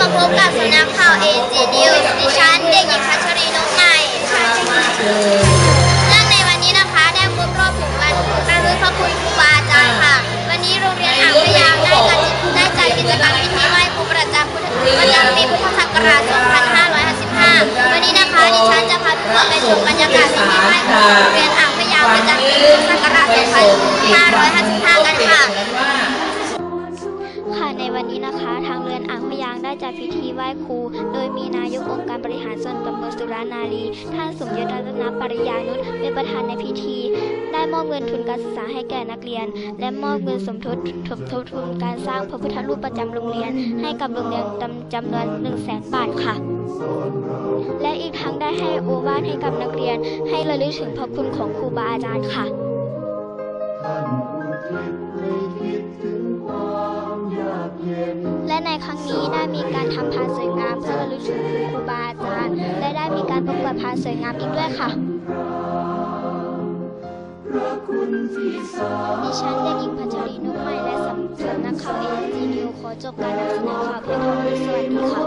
มาพบกับสำนักข่าวเอจีนิวดิฉันเด็กหญิงพัชรีนกใหม่เนื่องในวันนี้นะคะได้ครบรอบถึงวันระลึกพระคุณครูบาอาจารย์ค่ะ วันนี้โรงเรียนอ่างพยางได้จัดได้จัดกิจกรรมพิธีไหว้ครูประจำพุทธประจำปีพุทธศักราช 2555 วันนี้นะคะดิฉันจะพาทุกคนไปชมบรรยากาศพิธีไหว้ครูโรงเรียนอ่างพยางประจำปีพุทธศักราช 2555 พยางได้จัดพิธีไหว้ครู โดยมีนายกองค์การบริหารส่วนตำบลสุรานารี ท่านสมยศรัตนปริยานุชเป็นประธานในพิธี ได้มอบเงินทุนการศึกษาให้แก่นักเรียน และมอบเงินสมทบทบทบทุนการสร้างพระพุทธรูปประจำโรงเรียน ให้กับโรงเรียนจำจำนวน1 0 0 0 0แสนบาทค่ะ และอีกทั้งได้ให้โอวาทให้กับนักเรียน ให้ระลึกถึงพระคุณของครูบาอาจารย์ค่ะ ครั้งนี้ได้มีการทำพานสวยงามเพื่อระลึกถึงคุณครูบาอาจารย์และได้มีการประกวดพานสวยงามอีกด้วยค่ะดิฉันเด็กหญิงพัชรีนุ่มใหม่และสำสำนักข่าวเอ็นจีนิวขอจบการนำเสนอข่าวเพียงเท่านี้สวัสดีค่ะ